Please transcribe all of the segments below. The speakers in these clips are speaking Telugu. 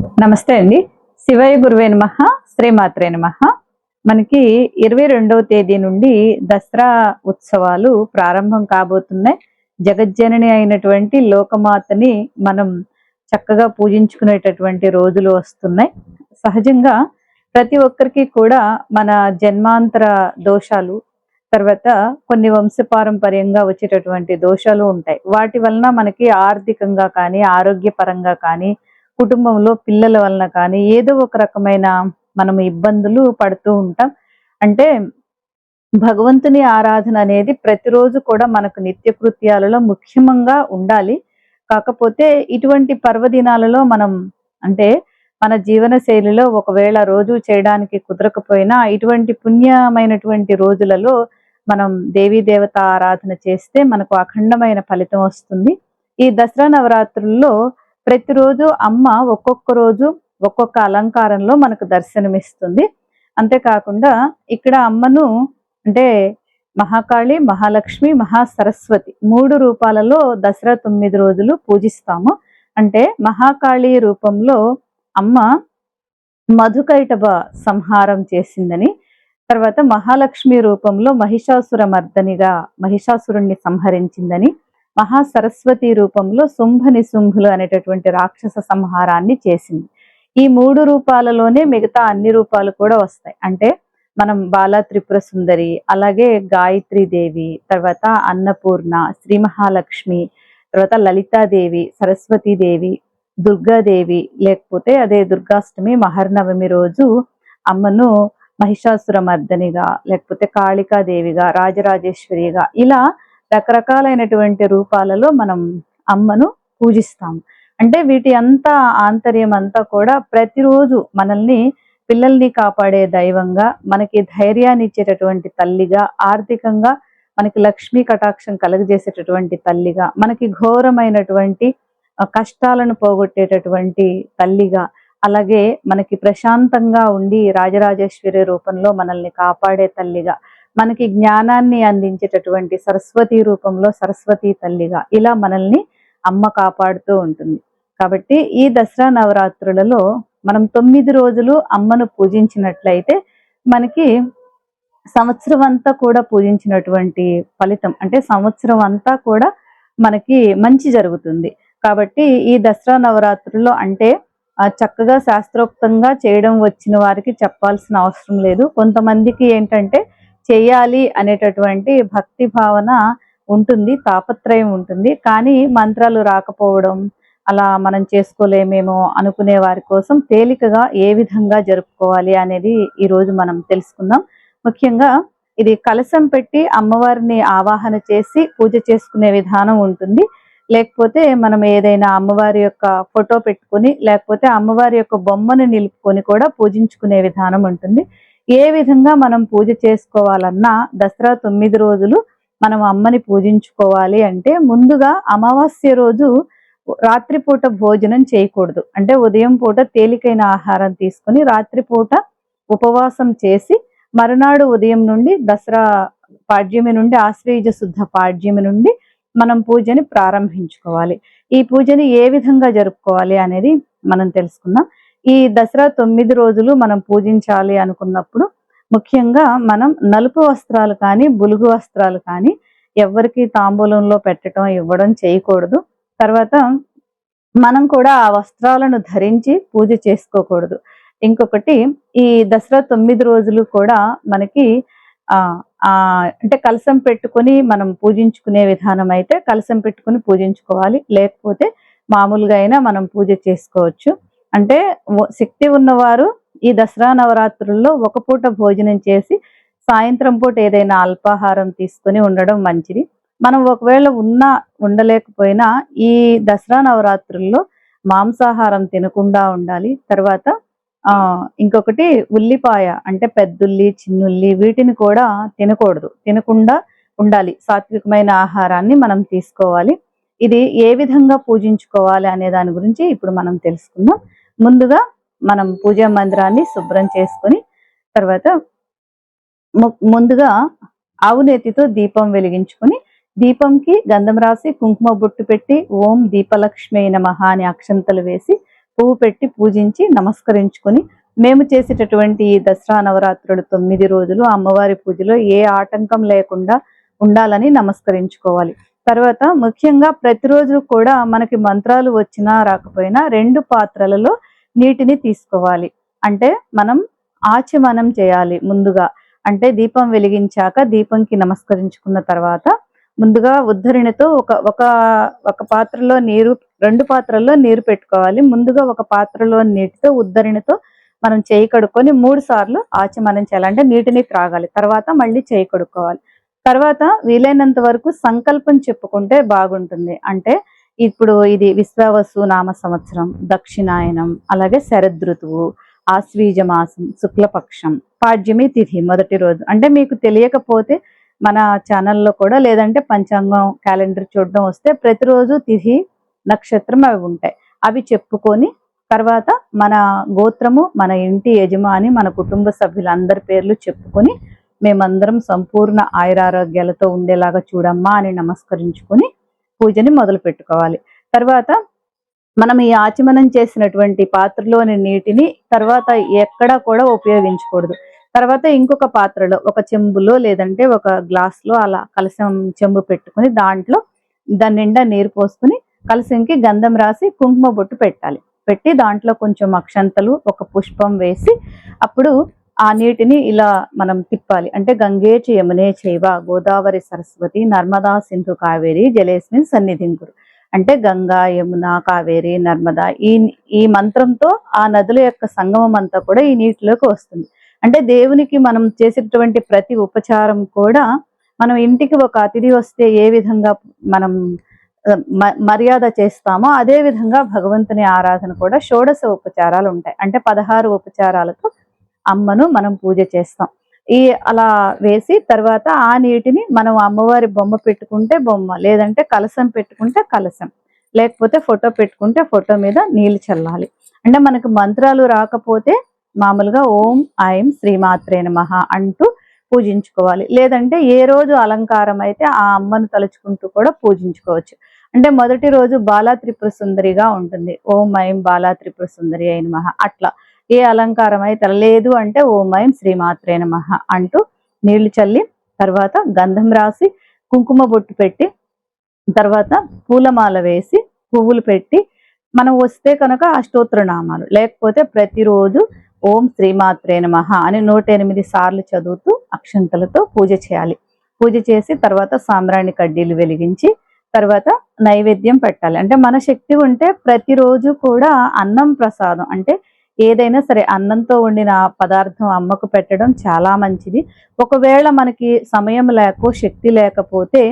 నమస్తే అండి. శివయ గురువే నమ శ్రీమాత్రే నమ. మనకి ఇరవై రెండవ తేదీ నుండి దసరా ఉత్సవాలు ప్రారంభం కాబోతున్నాయి. జగజ్జనని అయినటువంటి లోకమాతని మనం చక్కగా పూజించుకునేటటువంటి రోజులు వస్తున్నాయి. సహజంగా ప్రతి ఒక్కరికి కూడా మన జన్మాంతర దోషాలు తర్వాత కొన్ని వంశపారంపర్యంగా వచ్చేటటువంటి దోషాలు ఉంటాయి. వాటి వలన మనకి ఆర్థికంగా కానీ ఆరోగ్యపరంగా కానీ కుటుంబంలో పిల్లల వలన కానీ ఏదో ఒక రకమైన మనం ఇబ్బందులు పడుతూ ఉంటాం. అంటే భగవంతుని ఆరాధన అనేది ప్రతిరోజు కూడా మనకు నిత్య కృత్యాలలో ముఖ్యంగా ఉండాలి. కాకపోతే ఇటువంటి పర్వదినాలలో మనం అంటే మన జీవన శైలిలో ఒకవేళ రోజు చేయడానికి కుదరకపోయినా ఇటువంటి పుణ్యమైనటువంటి రోజులలో మనం దేవీ దేవత ఆరాధన చేస్తే మనకు అఖండమైన ఫలితం వస్తుంది. ఈ దసరా నవరాత్రుల్లో ప్రతిరోజు అమ్మ ఒక్కొక్క రోజు ఒక్కొక్క అలంకారంలో మనకు దర్శనమిస్తుంది. అంతేకాకుండా ఇక్కడ అమ్మను అంటే మహాకాళి మహాలక్ష్మి మహాసరస్వతి మూడు రూపాలలో దసరా తొమ్మిది రోజులు పూజిస్తాము. అంటే మహాకాళి రూపంలో అమ్మ మధుకైటభ సంహారం చేసిందని తర్వాత మహాలక్ష్మి రూపంలో మహిషాసుర మర్దనిగా మహిషాసురుణ్ణి సంహరించిందని మహాసరస్వతి రూపంలో శుంభ నిశుంభులు అనేటటువంటి రాక్షస సంహారాన్ని చేసింది. ఈ మూడు రూపాలలోనే మిగతా అన్ని రూపాలు కూడా వస్తాయి. అంటే మనం బాలా త్రిపుర సుందరి అలాగే గాయత్రి దేవి తర్వాత అన్నపూర్ణ శ్రీ మహాలక్ష్మి తర్వాత లలితాదేవి సరస్వతీదేవి దుర్గాదేవి లేకపోతే అదే దుర్గాష్టమి మహర్నవమి రోజు అమ్మను మహిషాసుర మర్దనిగా లేకపోతే కాళికాదేవిగా రాజరాజేశ్వరిగా ఇలా రకరకాలైనటువంటి రూపాలలో మనం అమ్మను పూజిస్తాం. అంటే వీటి అంతా ఆంతర్యం అంతా కూడా ప్రతిరోజు మనల్ని పిల్లల్ని కాపాడే దైవంగా మనకి ధైర్యాన్ని ఇచ్చేటటువంటి తల్లిగా ఆర్థికంగా మనకి లక్ష్మీ కటాక్షం కలుగజేసేటటువంటి తల్లిగా మనకి ఘోరమైనటువంటి కష్టాలను పోగొట్టేటటువంటి తల్లిగా అలాగే మనకి ప్రశాంతంగా ఉండి రాజరాజేశ్వరి రూపంలో మనల్ని కాపాడే తల్లిగా మనకి జ్ఞానాన్ని అందించేటటువంటి సరస్వతి రూపంలో సరస్వతి తల్లిగా ఇలా మనల్ని అమ్మ కాపాడుతూ ఉంటుంది. కాబట్టి ఈ దసరా నవరాత్రులలో మనం తొమ్మిది రోజులు అమ్మను పూజించినట్లయితే మనకి సంవత్సరం అంతా కూడా పూజించినటువంటి ఫలితం అంటే సంవత్సరం అంతా కూడా మనకి మంచి జరుగుతుంది. కాబట్టి ఈ దసరా నవరాత్రుల్లో అంటే చక్కగా శాస్త్రోక్తంగా చేయడం వచ్చిన వారికి చెప్పాల్సిన అవసరం లేదు. కొంతమందికి ఏంటంటే చేయాలి అనేటటువంటి భక్తి భావన ఉంటుంది తాపత్రయం ఉంటుంది. కానీ మంత్రాలు రాకపోవడం అలా మనం చేసుకోలేమేమో అనుకునే వారి కోసం తేలికగా ఏ విధంగా జరుపుకోవాలి అనేది ఈరోజు మనం తెలుసుకుందాం. ముఖ్యంగా ఇది కలశం పెట్టి అమ్మవారిని ఆవాహన చేసి పూజ చేసుకునే విధానం ఉంటుంది. లేకపోతే మనం ఏదైనా అమ్మవారి యొక్క ఫోటో పెట్టుకొని లేకపోతే అమ్మవారి యొక్క బొమ్మను నిలుపుకొని కూడా పూజించుకునే విధానం ఉంటుంది. ఏ విధంగా మనం పూజ చేసుకోవాలన్నా దసరా తొమ్మిది రోజులు మనం అమ్మని పూజించుకోవాలి అంటే ముందుగా అమావాస్య రోజు రాత్రిపూట భోజనం చేయకూడదు. అంటే ఉదయం పూట తేలికైన ఆహారం తీసుకొని రాత్రిపూట ఉపవాసం చేసి మరునాడు ఉదయం నుండి దసరా పాడ్యమి నుండి ఆశ్రయజ శుద్ధ పాడ్యమి నుండి మనం పూజని ప్రారంభించుకోవాలి. ఈ పూజని ఏ విధంగా జరుపుకోవాలి అనేది మనం తెలుసుకుందాం. ఈ దసరా తొమ్మిది రోజులు మనం పూజించాలి అనుకున్నప్పుడు ముఖ్యంగా మనం నలుపు వస్త్రాలు కానీ బులుగు వస్త్రాలు కానీ ఎవరికి తాంబూలంలో పెట్టడం ఇవ్వడం చేయకూడదు. తర్వాత మనం కూడా ఆ వస్త్రాలను ధరించి పూజ చేసుకోకూడదు. ఇంకొకటి ఈ దసరా తొమ్మిది రోజులు కూడా మనకి ఆ అంటే కలసం పెట్టుకొని మనం పూజించుకునే విధానం అయితే కలసం పెట్టుకొని పూజించుకోవాలి. లేకపోతే మామూలుగా అయినా మనం పూజ చేసుకోవచ్చు. అంటే శక్తి ఉన్నవారు ఈ దసరా నవరాత్రుల్లో ఒక పూట భోజనం చేసి సాయంత్రం పూట ఏదైనా అల్పాహారం తీసుకొని ఉండడం మంచిది. మనం ఒకవేళ ఉన్నా ఉండలేకపోయినా ఈ దసరా నవరాత్రుల్లో మాంసాహారం తినకుండా ఉండాలి. తర్వాత ఇంకొకటి ఉల్లిపాయ అంటే పెద్దుల్లి చిన్నుల్లి వీటిని కూడా తినకూడదు. తినకుండా ఉండాలి. సాత్వికమైన ఆహారాన్ని మనం తీసుకోవాలి. ఇది ఏ విధంగా పూజించుకోవాలి అనే దాని గురించి ఇప్పుడు మనం తెలుసుకుందాం. ముందుగా మనం పూజా మందిరాన్ని శుభ్రం చేసుకొని తర్వాత ము- ముందుగా ఆవు నేతితో దీపం వెలిగించుకొని దీపంకి గంధం రాసి కుంకుమ బొట్టు పెట్టి ఓం దీపలక్ష్మి నమః అని అక్షంతలు వేసి పువ్వు పెట్టి పూజించి నమస్కరించుకొని మేము చేసేటటువంటి ఈ దసరా నవరాత్రులు తొమ్మిది రోజులు అమ్మవారి పూజలో ఏ ఆటంకం లేకుండా ఉండాలని నమస్కరించుకోవాలి. తర్వాత ముఖ్యంగా ప్రతిరోజు కూడా మనకి మంత్రాలు వచ్చినా రాకపోయినా రెండు పాత్రలలో నీటిని తీసుకోవాలి. అంటే మనం ఆచమనం చేయాలి ముందుగా. అంటే దీపం వెలిగించాక దీపంకి నమస్కరించుకున్న తర్వాత ముందుగా ఉద్ధరిణితో ఒక ఒక ఒక పాత్రలో నీరు రెండు పాత్రల్లో నీరు పెట్టుకోవాలి. ముందుగా ఒక పాత్రలో నీటితో ఉద్ధరిణితో మనం చేయి కడుక్కొని మూడు సార్లు ఆచమనం చేయాలి. అంటే నీటిని త్రాగాలి. తర్వాత మళ్ళీ చేయి కడుక్కోవాలి. తర్వాత వీలైనంత వరకు సంకల్పం చెప్పుకుంటే బాగుంటుంది. అంటే ఇప్పుడు ఇది విశ్వావసు నామ సంవత్సరం దక్షిణాయనం అలాగే శరదృతువు ఆశ్వీజ మాసం శుక్లపక్షం పాడ్యమి తిథి మొదటి రోజు. అంటే మీకు తెలియకపోతే మన ఛానల్లో కూడా లేదంటే పంచాంగం క్యాలెండర్ చూడడం వస్తే ప్రతిరోజు తిథి నక్షత్రం అవి ఉంటాయి. అవి చెప్పుకొని తర్వాత మన గోత్రము మన ఇంటి యజమాని మన కుటుంబ సభ్యులందరి పేర్లు చెప్పుకొని మేమందరం సంపూర్ణ ఆయురారోగ్యాలతో ఉండేలాగా చూడమ్మా అని నమస్కరించుకొని పూజని మొదలు పెట్టుకోవాలి. తర్వాత మనం ఈ ఆచమనం చేసినటువంటి పాత్రలోని నీటిని తర్వాత ఎక్కడా కూడా ఉపయోగించకూడదు. తర్వాత ఇంకొక పాత్రలో ఒక చెంబులో లేదంటే ఒక గ్లాస్లో అలా కలసం చెంబు పెట్టుకుని దాంట్లో దాని నిండా నీరు పోసుకుని కలసంకి గంధం రాసి కుంకుమ బొట్టు పెట్టాలి. పెట్టి దాంట్లో కొంచెం అక్షంతలు ఒక పుష్పం వేసి అప్పుడు ఆ నీటిని ఇలా మనం తిప్పాలి. అంటే గంగే యమునే చైవ గోదావరి సరస్వతి నర్మదా సింధు కావేరి జలేస్మిన్ సన్నిధింకురు అంటే గంగా యమున కావేరి నర్మదా ఈ ఈ మంత్రంతో ఆ నదుల యొక్క సంగమం అంతా కూడా ఈ నీటిలోకి వస్తుంది. అంటే దేవునికి మనం చేసేటువంటి ప్రతి ఉపచారం కూడా మనం ఇంటికి ఒక అతిథి వస్తే ఏ విధంగా మనం మర్యాద చేస్తామో అదే విధంగా భగవంతుని ఆరాధన కూడా షోడశ ఉపచారాలు ఉంటాయి. అంటే పదహారు ఉపచారాలతో అమ్మను మనం పూజ చేస్తాం. ఈ అలా వేసి తర్వాత ఆ నీటిని మనం అమ్మవారి బొమ్మ పెట్టుకుంటే బొమ్మ లేదంటే కలసం పెట్టుకుంటే కలసం లేకపోతే ఫోటో పెట్టుకుంటే ఫోటో మీద నీళ్ళు చల్లాలి. అంటే మనకు మంత్రాలు రాకపోతే మామూలుగా ఓం ఐం శ్రీమాత్రే నమః అంటూ పూజించుకోవాలి. లేదంటే ఏ రోజు అలంకారం అయితే ఆ అమ్మను తలుచుకుంటూ కూడా పూజించుకోవచ్చు. అంటే మొదటి రోజు బాలా త్రిపుర సుందరిగా ఉంటుంది. ఓం ఐం బాలా త్రిపుర సుందరి అయిన మహా అట్లా. ఏ అలంకారం అయితే లేదు అంటే ఓం ఐం శ్రీమాత్రే నమ అంటూ నీళ్ళు చల్లి తర్వాత గంధం రాసి కుంకుమ బొట్టు పెట్టి తర్వాత పూలమాల వేసి పువ్వులు పెట్టి మనం వస్తే కనుక అష్టోత్తర నామాలు లేకపోతే ప్రతిరోజు ఓం శ్రీమాత్రే నమ అని నూట ఎనిమిది సార్లు చదువుతూ అక్షంతలతో పూజ చేయాలి. పూజ చేసి తర్వాత సాంబ్రాణి కడ్డీలు వెలిగించి తర్వాత నైవేద్యం పెట్టాలి. అంటే మన శక్తి ఉంటే ప్రతిరోజు కూడా అన్నం ప్రసాదం అంటే ఏదైనా సరే అన్నంతో వండిన పదార్థం అమ్మకు పెట్టడం చాలా మంచిది. ఒకవేళ మనకి సమయం లేకో శక్తి లేకపోతే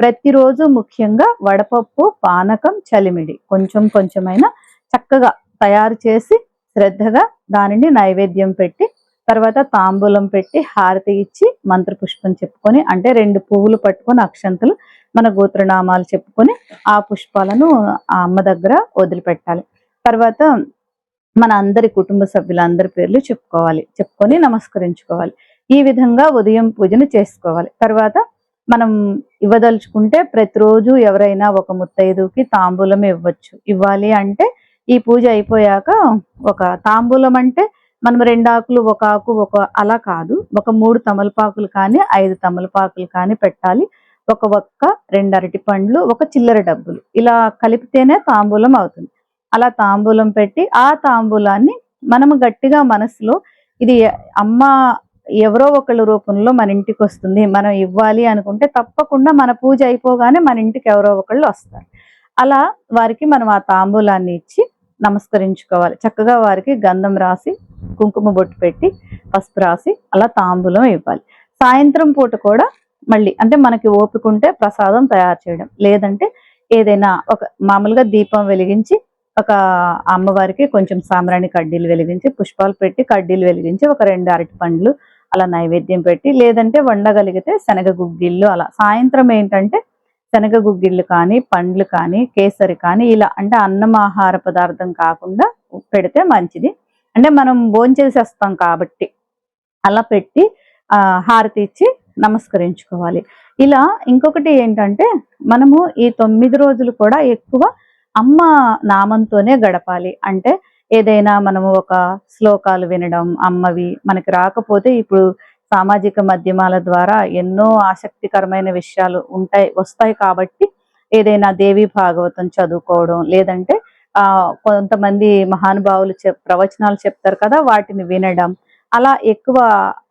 ప్రతిరోజు ముఖ్యంగా వడపప్పు పానకం చలిమిడి కొంచెం కొంచెమైనా చక్కగా తయారు చేసి శ్రద్ధగా దానిని నైవేద్యం పెట్టి తర్వాత తాంబూలం పెట్టి హారతి ఇచ్చి మంత్రపుష్పం చెప్పుకొని అంటే రెండు పువ్వులు పట్టుకొని అక్షంతలు మన గోత్రనామాలు చెప్పుకొని ఆ పుష్పాలను ఆ అమ్మ దగ్గర వదిలిపెట్టాలి. తర్వాత మన అందరి కుటుంబ సభ్యులందరి పేర్లు చెప్పుకోవాలి చెప్పుకొని నమస్కరించుకోవాలి. ఈ విధంగా ఉదయం పూజను చేసుకోవాలి. తర్వాత మనం ఇవ్వదలుచుకుంటే ప్రతిరోజు ఎవరైనా ఒక ముత్తైదుకి తాంబూలం ఇవ్వచ్చు. ఇవ్వాలి అంటే ఈ పూజ అయిపోయాక ఒక తాంబూలం అంటే మనం రెండు ఆకులు ఒక ఆకు ఒక అలా కాదు. ఒక మూడు తమలపాకులు కానీ ఐదు తమలపాకులు కానీ పెట్టాలి. ఒక ఒక్క రెండు అరటి పండ్లు ఒక చిల్లర డబ్బులు. ఇలా కలిపితేనే తాంబూలం అవుతుంది. అలా తాంబూలం పెట్టి ఆ తాంబూలాన్ని మనము గట్టిగా మనసులో ఇది అమ్మ ఎవరో ఒకళ్ళ రూపంలో మన ఇంటికి వస్తుంది మనం ఇవ్వాలి అనుకుంటే తప్పకుండా మన పూజ అయిపోగానే మన ఇంటికి ఎవరో ఒకళ్ళు వస్తారు. అలా వారికి మనం ఆ తాంబూలాన్ని ఇచ్చి నమస్కరించుకోవాలి. చక్కగా వారికి గంధం రాసి కుంకుమ బొట్టు పెట్టి పసుపు రాసి అలా తాంబూలం ఇవ్వాలి. సాయంత్రం పూట కూడా మళ్ళీ అంటే మనకి ఓపిక ఉంటే ప్రసాదం తయారు చేయడం. లేదంటే ఏదైనా ఒక మామూలుగా దీపం వెలిగించి ఒక అమ్మవారికి కొంచెం సాంబ్రాణి కడ్డీలు వెలిగించి పుష్పాలు పెట్టి కడ్డీలు వెలిగించి ఒక రెండు అరటి పండ్లు అలా నైవేద్యం పెట్టి లేదంటే వండగలిగితే శనగ గుగ్గిళ్ళు అలా. సాయంత్రం ఏంటంటే శనగ గుగ్గిళ్ళు కానీ పండ్లు కానీ కేసరి కానీ ఇలా అంటే అన్నం ఆహార పదార్థం కాకుండా పెడితే మంచిది. అంటే మనం భోంచేసేస్తాం కాబట్టి అలా పెట్టి హారతి ఇచ్చి నమస్కరించుకోవాలి. ఇలా ఇంకొకటి ఏంటంటే మనము ఈ తొమ్మిది రోజులు కూడా ఎక్కువ అమ్మ నామంతోనే గడపాలి. అంటే ఏదైనా మనము ఒక శ్లోకాలు వినడం అమ్మవి మనకి రాకపోతే ఇప్పుడు సామాజిక మాధ్యమాల ద్వారా ఎన్నో ఆసక్తికరమైన విషయాలు ఉంటాయి వస్తాయి కాబట్టి ఏదైనా దేవి భాగవతం చదువుకోవడం లేదంటే ఆ కొంతమంది మహానుభావులు చెప్ ప్రవచనాలు చెప్తారు కదా వాటిని వినడం. అలా ఎక్కువ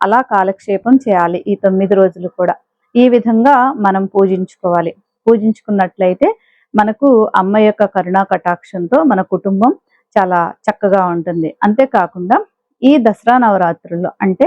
అలా కాలక్షేపం చేయాలి ఈ తొమ్మిది రోజులు కూడా. ఈ విధంగా మనం పూజించుకోవాలి. పూజించుకున్నట్లయితే మనకు అమ్మ యొక్క కరుణా కటాక్షంతో మన కుటుంబం చాలా చక్కగా ఉంటుంది. అంతేకాకుండా ఈ దసరా నవరాత్రుల్లో అంటే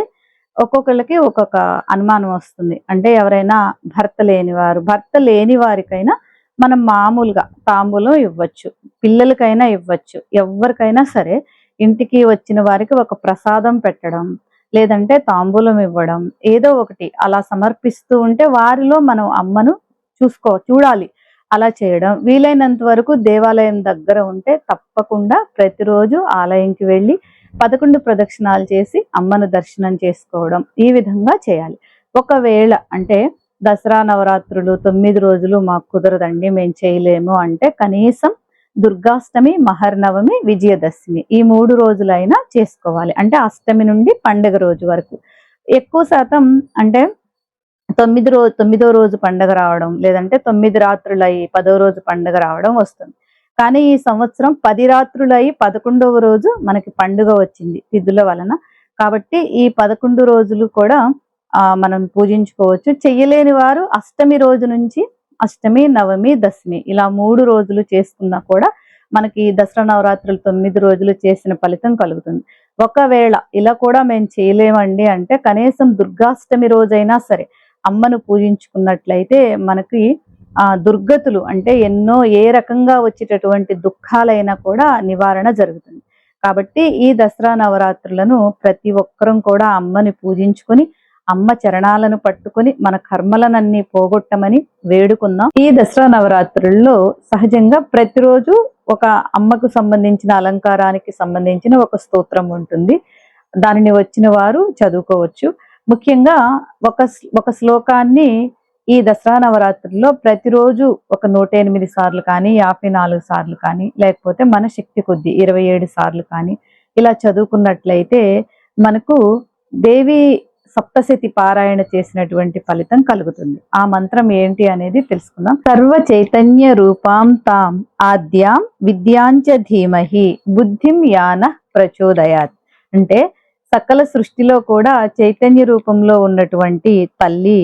ఒక్కొక్కళ్ళకి ఒక్కొక్క అనుమానం వస్తుంది. అంటే ఎవరైనా భర్త లేని వారు భర్త లేని వారికైనా మనం మామూలుగా తాంబూలం ఇవ్వచ్చు పిల్లలకైనా ఇవ్వచ్చు. ఎవరికైనా సరే ఇంటికి వచ్చిన వారికి ఒక ప్రసాదం పెట్టడం లేదంటే తాంబూలం ఇవ్వడం ఏదో ఒకటి అలా సమర్పిస్తూ ఉంటే వారిలో మనం అమ్మను చూసుకో చూడాలి. అలా చేయడం. వీలైనంత వరకు దేవాలయం దగ్గర ఉంటే తప్పకుండా ప్రతిరోజు ఆలయంకి వెళ్ళి పదకొండు ప్రదక్షిణాలు చేసి అమ్మను దర్శనం చేసుకోవడం ఈ విధంగా చేయాలి. ఒకవేళ అంటే దసరా నవరాత్రులు తొమ్మిది రోజులు మాకు కుదరదండి మేము చేయలేము అంటే కనీసం దుర్గాష్టమి మహర్నవమి విజయదశమి ఈ మూడు రోజులైనా చేసుకోవాలి. అంటే అష్టమి నుండి పండుగ రోజు వరకు. ఎక్కువ శాతం అంటే తొమ్మిది రోజు తొమ్మిదో రోజు పండుగ రావడం లేదంటే తొమ్మిది రాత్రులయ్యి పదో రోజు పండుగ రావడం వస్తుంది. కానీ ఈ సంవత్సరం పది రాత్రులయ్యి పదకొండవ రోజు మనకి పండుగ వచ్చింది తిథుల వలన. కాబట్టి ఈ పదకొండు రోజులు కూడా ఆ మనం పూజించుకోవచ్చు. చెయ్యలేని వారు అష్టమి రోజు నుంచి అష్టమి నవమి దశమి ఇలా మూడు రోజులు చేసుకున్నా కూడా మనకి దసరా నవరాత్రులు తొమ్మిది రోజులు చేసిన ఫలితం కలుగుతుంది. ఒకవేళ ఇలా కూడా మేము చేయలేమండి అంటే కనీసం దుర్గాష్టమి రోజైనా సరే అమ్మను పూజించుకున్నట్లయితే మనకి ఆ దుర్గతులు అంటే ఎన్నో ఏ రకంగా వచ్చేటటువంటి దుఃఖాలైనా కూడా నివారణ జరుగుతుంది. కాబట్టి ఈ దసరా నవరాత్రులను ప్రతి ఒక్కరం కూడా అమ్మని పూజించుకొని అమ్మ చరణాలను పట్టుకొని మన కర్మలనన్నీ పోగొట్టమని వేడుకుందాం. ఈ దసరా నవరాత్రుల్లో సహజంగా ప్రతిరోజు ఒక అమ్మకు సంబంధించిన అలంకారానికి సంబంధించిన ఒక స్తోత్రం ఉంటుంది. దానిని వచ్చిన వారు చదువుకోవచ్చు. ముఖ్యంగా ఒక ఒక శ్లోకాన్ని ఈ దసరా నవరాత్రుల్లో ప్రతిరోజు ఒక నూట ఎనిమిది సార్లు కానీ యాభై నాలుగు సార్లు కానీ లేకపోతే మన శక్తి కొద్ది ఇరవై ఏడు సార్లు కానీ ఇలా చదువుకున్నట్లయితే మనకు దేవి సప్తశతి పారాయణ చేసినటువంటి ఫలితం కలుగుతుంది. ఆ మంత్రం ఏంటి అనేది తెలుసుకుందాం. సర్వ చైతన్య రూపాం తాం ఆద్యాం విద్యాంచ ధీమహి బుద్ధిం యాన ప్రచోదయాత్. అంటే సకల సృష్టిలో కూడా చైతన్య రూపంలో ఉన్నటువంటి తల్లి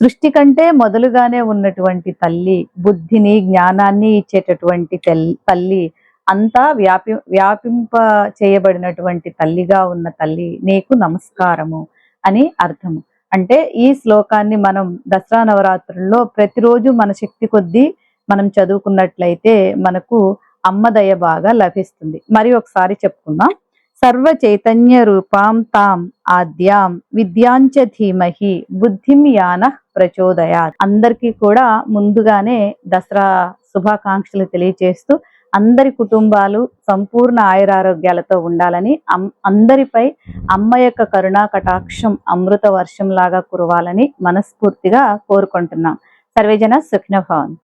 సృష్టి కంటే మొదలుగానే ఉన్నటువంటి తల్లి బుద్ధిని జ్ఞానాన్ని ఇచ్చేటటువంటి తల్లి అంతా వ్యాపి వ్యాపింప చేయబడినటువంటి తల్లిగా ఉన్న తల్లి నీకు నమస్కారము అని అర్థము. అంటే ఈ శ్లోకాన్ని మనం దసరా నవరాత్రుల్లో ప్రతిరోజు మన శక్తి కొద్దీ మనం చదువుకున్నట్లయితే మనకు అమ్మదయ బాగా లభిస్తుంది. మరి ఒకసారి చెప్పుకుందాం. సర్వ చైతన్య రూపాం తాం ఆద్యాం విద్యాంచ ధీమహి బుద్ధిం యాన ప్రచోదయా అందరికీ కూడా ముందుగానే దసరా శుభాకాంక్షలు తెలియజేస్తూ అందరి కుటుంబాలు సంపూర్ణ ఆయురారోగ్యాలతో ఉండాలని అందరిపై అమ్మ యొక్క కరుణా కటాక్షం అమృత వర్షం లాగా కురవాలని మనస్ఫూర్తిగా కోరుకుంటున్నాం. సర్వేజన సుఖ్నభవన్